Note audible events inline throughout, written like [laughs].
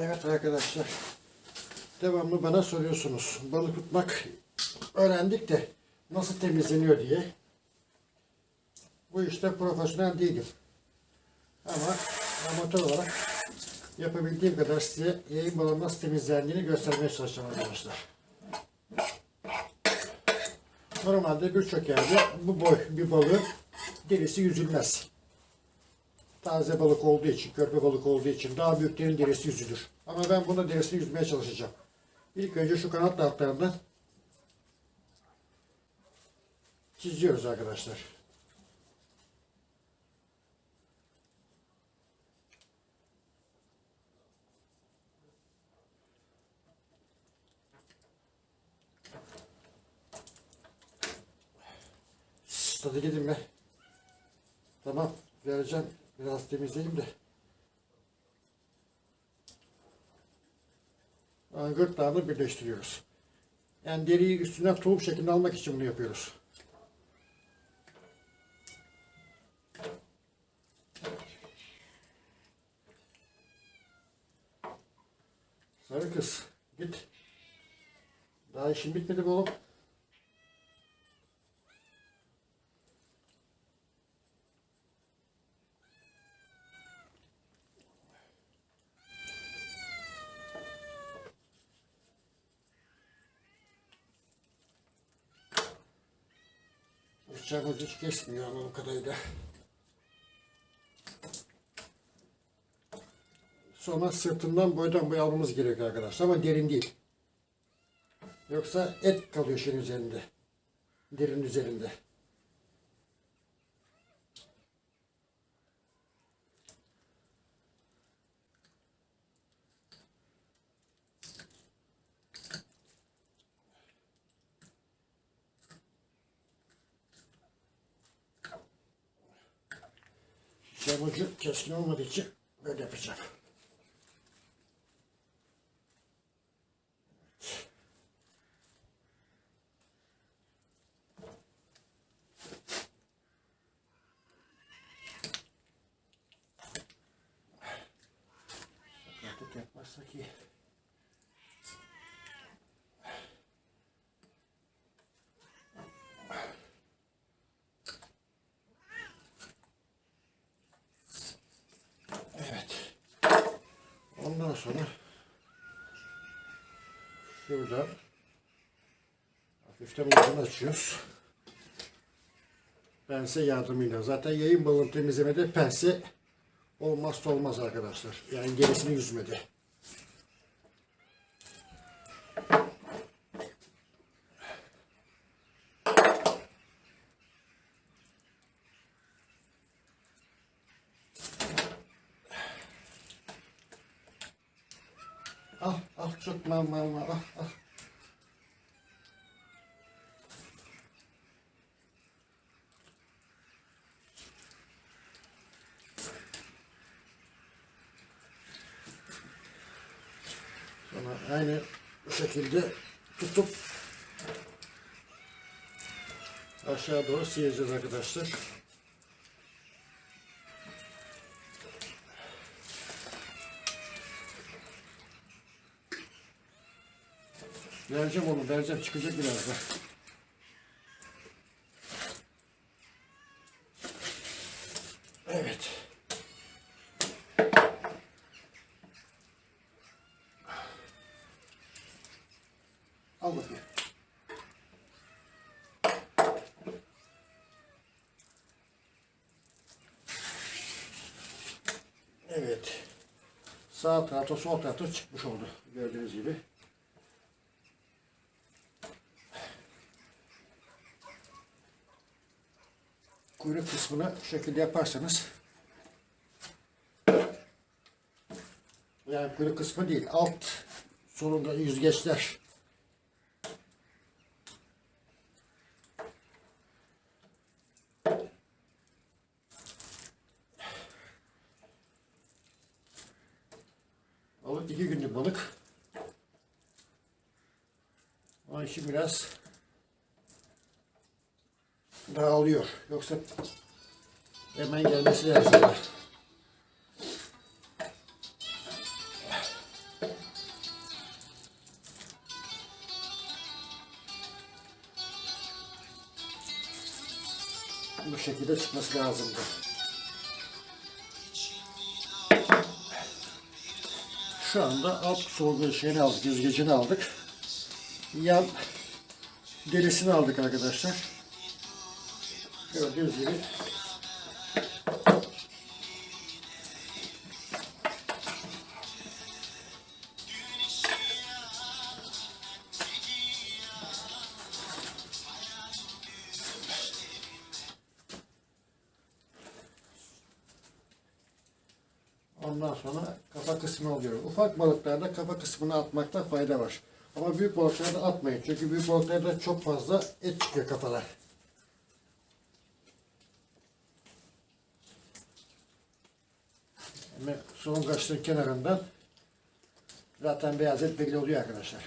Evet arkadaşlar. Devamlı bana soruyorsunuz. Balık tutmak öğrendik de nasıl temizleniyor diye. Bu işte profesyonel değilim. Ama amatör olarak yapabildiğim kadar size yayın balığının nasıl temizlendiğini göstermeye çalışacağım arkadaşlar. Normalde birçok yerde bu boy bir balığın derisi yüzülmez. Taze balık olduğu için, körpe balık olduğu için daha büyüklerin derisi yüzülür. Ama ben bunda derisini yüzmeye çalışacağım. İlk önce şu kanat altlarından çiziyoruz arkadaşlar. Hadi gidin be. Tamam vereceğim. Biraz temizleyeyim de. Gırtlağını birleştiriyoruz. Yani deriyi üstünden tulum şeklinde almak için bunu yapıyoruz. Sarı kız git. Daha işin bitmedi mi oğlum? Bıçağımız hiç kesmiyor anladığım kadarıyla. Sonra sırtından boydan boy almamız gerekiyor arkadaşlar ama derin değil. Yoksa et kalıyor şeyin üzerinde. Derin üzerinde. Cam ucu keskin olmadığı için böyle yapacağım. Sakatlık yapmazsak iyi. Evet. Ondan sonra şuradan hafiften ucunu açıyoruz. Pense yardımıyla. Zaten yayın balığını temizlemede pense olmazsa olmaz arkadaşlar. Yani gerisini yüzmedi. Al, al çok mal mal mal, al, al. Sonra aynı şekilde tutup aşağı doğru sıyıracağız arkadaşlar. Vereceğim onu, vereceğim. Çıkacak birazdan. Evet. Al bakayım. Evet. Sağ tarafta sol tarafta çıkmış oldu. Gördüğünüz gibi. Kuyruk kısmını şu şekilde yaparsanız yani kuyruk kısmı değil alt solunda yüzgeçler Balık iki günlük balık. Onun için biraz dağılıyor. Yoksa hemen gelmesi lazım. Bu şekilde çıkması lazımdı. Şu anda alt solgu şeyini aldık, yüzgecini aldık. Yan derisini aldık arkadaşlar. Gördüğünüz gibi Ondan sonra kafa kısmı oluyor. Ufak balıklarda kafa kısmını atmakta fayda var. Ama büyük balıklarda atmayın. Çünkü büyük balıklarda çok fazla et çıkıyor kafalar. Kaşığın kenarından zaten beyaz et belli oluyor arkadaşlar.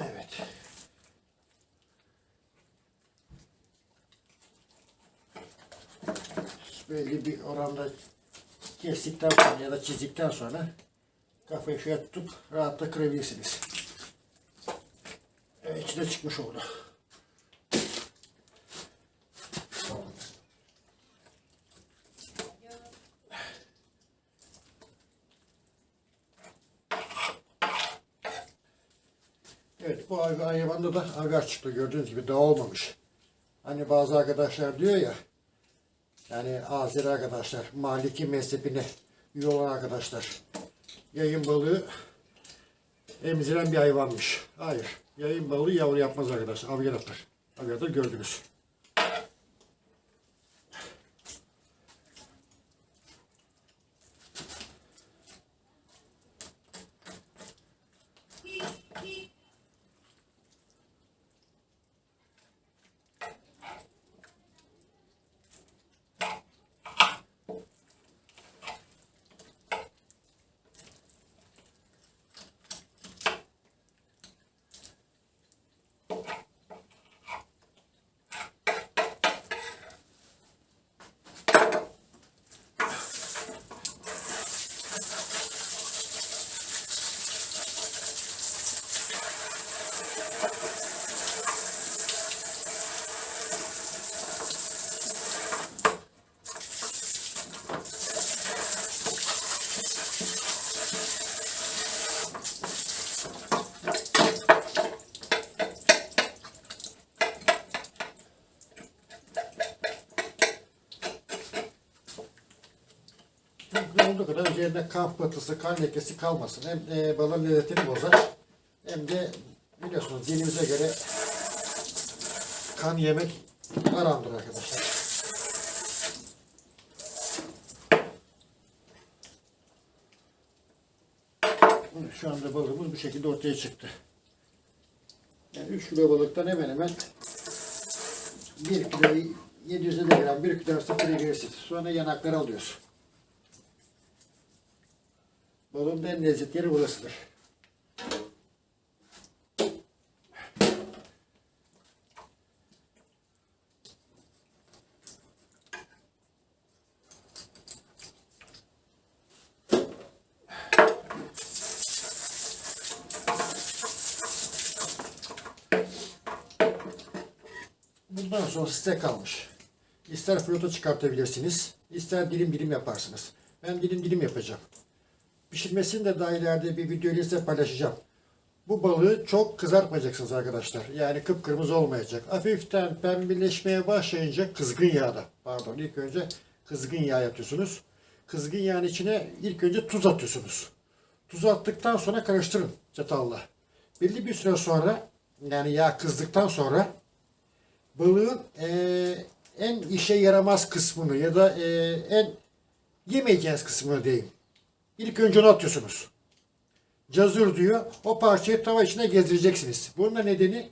Evet. Belli bir oranda kestikten sonra ya da çizdikten sonra kafayı şöyle tutup rahatla kırabilirsiniz. Evet, içine çıkmış oldu. Evet bu ay- hayvanda da agar çıktı gördüğünüz gibi dağılmamış. Hani bazı arkadaşlar diyor ya yani Azeri arkadaşlar Maliki mezhebine üye olan arkadaşlar yayın balığı emziren bir hayvanmış. Hayır. Yayın balığı yavru yapmaz arkadaşlar. Avgar atar. Avgarda gördünüz. Üzerinde kan pıhtısı, kan lekesi kalmasın. Hem e, balın lezzetini bozar hem de biliyorsunuz dinimize göre kan yemek haramdır arkadaşlar. Şu anda balığımız bu şekilde ortaya çıktı. Yani 3 kilo balıktan hemen hemen 1 kilo 750 gram 1 kilo arası pirigresi. Sonra yanakları alıyoruz. Balığın en lezzetli yeri burasıdır. Bundan sonra size kalmış. İster floto çıkartabilirsiniz, ister dilim dilim yaparsınız. Ben dilim dilim yapacağım. Pişirmesini de daha ileride bir video ile size paylaşacağım. Bu balığı çok kızartmayacaksınız arkadaşlar. Yani kıpkırmızı olmayacak. Hafiften pembeleşmeye başlayınca kızgın yağda, pardon ilk önce kızgın yağ atıyorsunuz. Kızgın yağın içine ilk önce tuz atıyorsunuz. Tuzu attıktan sonra karıştırın çatalla. Belli bir süre sonra yani yağ kızdıktan sonra balığın eee, en işe yaramaz kısmını ya da eee, en yemeyeceğiniz kısmını diyeyim. İlk önce onu atıyorsunuz. Cazır diyor. O parçayı tava içine gezdireceksiniz. Bunun da nedeni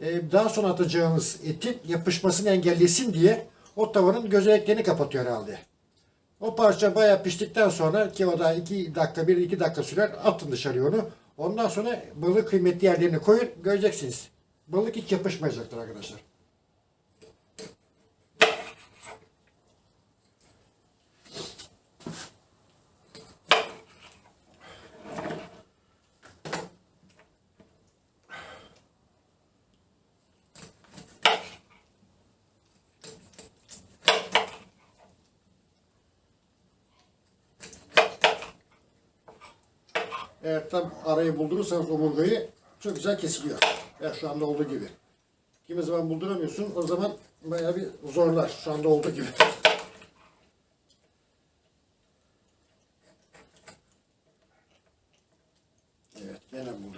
e, daha sonra atacağınız etin yapışmasını engellesin diye o tavanın gözeneklerini kapatıyor herhalde. O parça bayağı piştikten sonra ki o da 2 dakika 1-2 dakika sürer atın dışarıya onu. Ondan sonra balığı kıymetli yerlerine koyun göreceksiniz. balık hiç yapışmayacaktır arkadaşlar. Eğer tam arayı buldurursanız omurgayı çok güzel kesiliyor. Ya şu anda olduğu gibi. Kimi zaman bulduramıyorsun o zaman bayağı bir zorlar şu anda olduğu gibi. [laughs] Evet gene bulduramadık.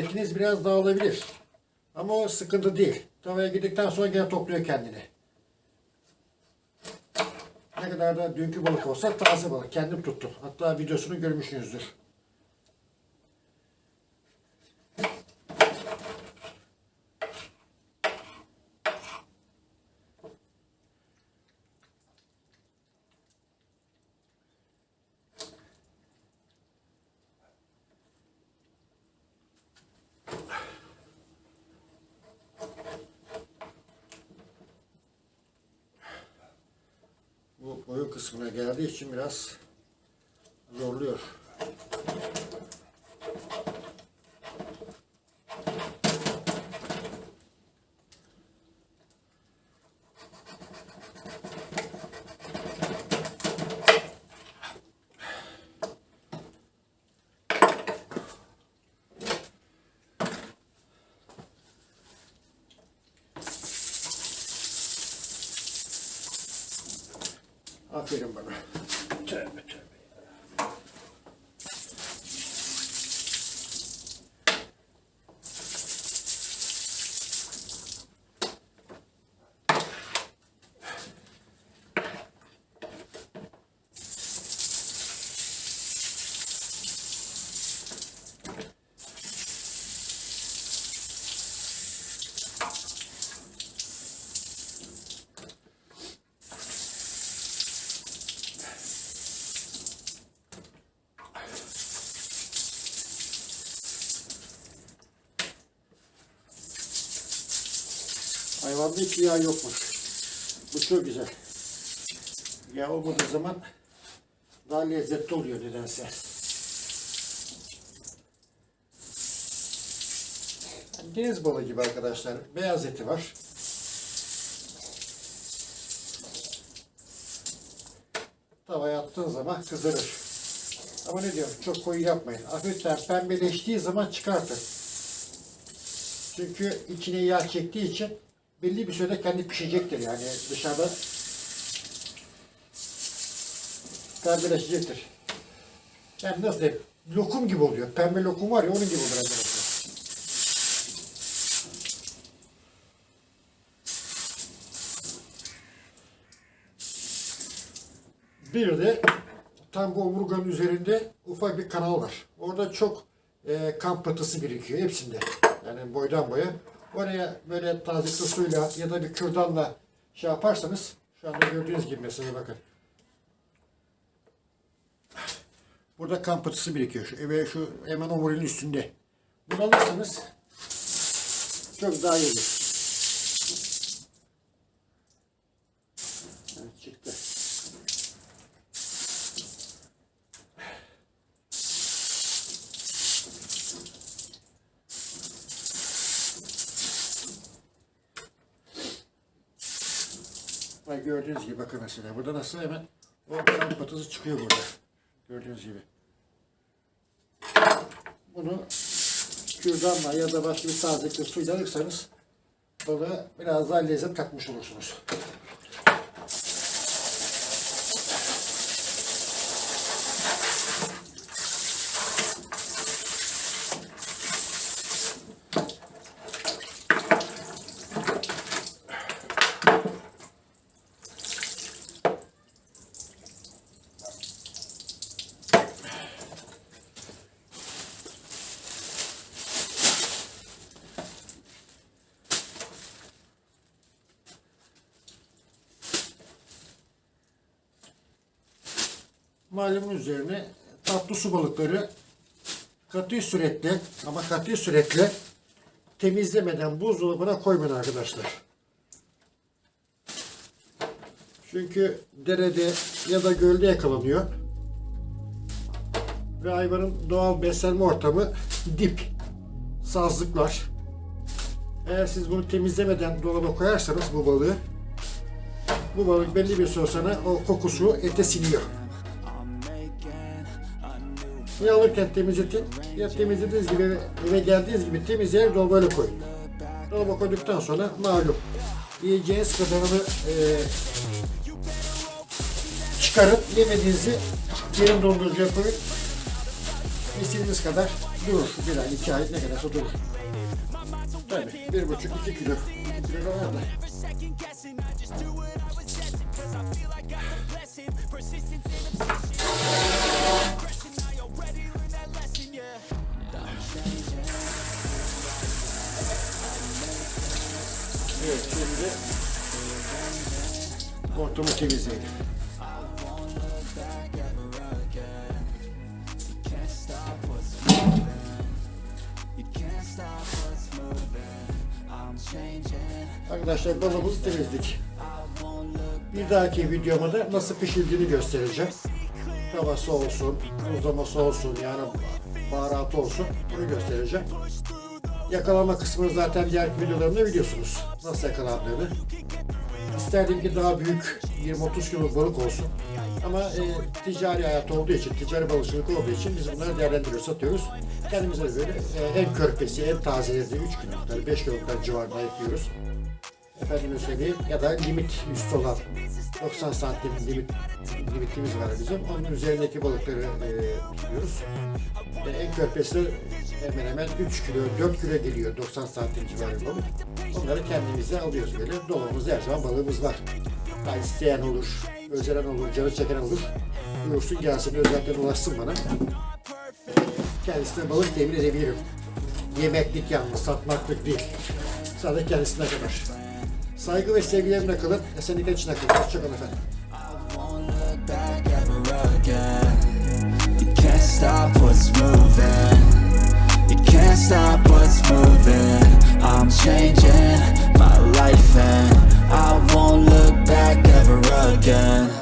Etiniz biraz dağılabilir. Ama o sıkıntı değil. Tavaya girdikten sonra gene topluyor kendini. Ne kadar da dünkü balık olsa taze balık. Kendim tuttum. Hatta videosunu görmüşsünüzdür. Bu kısmına geldiği için biraz zorluyor. Hayvanda hiç yağ yokmuş. Bu çok güzel. Yağ olmadığı zaman daha lezzetli oluyor nedense. Deniz balığı gibi arkadaşlar. Beyaz eti var. Tavaya attığın zaman kızarır. Ama ne diyorum çok koyu yapmayın. Hafiften pembeleştiği zaman çıkartın. Çünkü içine yağ çektiği için belli bir sürede kendi pişecektir yani dışarıda pembeleşecektir. Yani nasıl diyeyim? Lokum gibi oluyor. Pembe lokum var ya onun gibi olur arkadaşlar. Bir de tam bu omurganın üzerinde ufak bir kanal var. Orada çok e, kan pıhtısı birikiyor hepsinde. Yani boydan boya. Oraya böyle su suyla ya da bir kürdanla şey yaparsanız şu anda gördüğünüz gibi mesela bakın. Burada kan pıhtısı birikiyor. Şu, ve şu hemen omuriliğin üstünde. Bunu alırsanız çok daha iyi olur. Evet, çıktı. Bak gördüğünüz gibi bakın mesela burada nasıl hemen o kan pıhtısı çıkıyor burada. Gördüğünüz gibi. Bunu kürdanla ya da başka bir taze suyla alırsanız balığa biraz daha lezzet katmış olursunuz. Malum üzerine tatlı su balıkları katı süretle ama katı süretle temizlemeden buzdolabına koymayın arkadaşlar. Çünkü derede ya da gölde yakalanıyor. Ve hayvanın doğal beslenme ortamı dip, sazlıklar. Eğer siz bunu temizlemeden dolaba koyarsanız bu balığı, bu balık belli bir süre sonra o kokusu ete siniyor. Ya alırken temizletin, ya temizlediğiniz gibi eve, geldiğiniz gibi temizleyerek dolaba öyle koyun. Dolaba koyduktan sonra malum yiyeceğiniz kadarını e, çıkarıp yemediğinizi derin dondurucuya koyun. İstediğiniz kadar durur. Bir ay, iki ay ne kadarsa durur. Tabii bir buçuk, iki kilo. İki kilo var da. Evet şimdi ortamı temizleyelim. Arkadaşlar balığımızı temizledik. Bir dahaki videomda da nasıl pişirdiğini göstereceğim. Tavası olsun, tuzlaması olsun yani baharatı olsun bunu göstereceğim. Yakalama kısmını zaten diğer videolarımda biliyorsunuz. Nasıl yakalandığını. İsterdim ki daha büyük 20-30 kilo balık olsun. Ama e, ticari hayat olduğu için, ticari balıkçılık olduğu için biz bunları değerlendiriyoruz, satıyoruz. Kendimize de böyle e, en körpesi, en tazeleri 3 kilolukları, 5 kiloluklar civarında ayıklıyoruz. Efendime söyleyeyim ya da limit üstü olan 90 santim limit limitimiz var bizim. Onun üzerindeki balıkları e, tutuyoruz. E, en körpesi hemen hemen 3 kilo, 4 kilo geliyor 90 santim civarı balık. Onları kendimize alıyoruz böyle. Dolabımızda her zaman balığımız var. Ha, isteyen olur, özenen olur, canı çeken olur. Buyursun gelsin, özellikle ulaşsın bana. Kendisine balık temin edebilirim. Yemeklik yalnız, satmaklık değil. Sadece kendisine kadar. Saygı ve sevgilerimle kalın. Içine kalın. Hoşçakalın efendim. stop what's moving You can't stop what's moving I'm changing my life and I won't look back ever again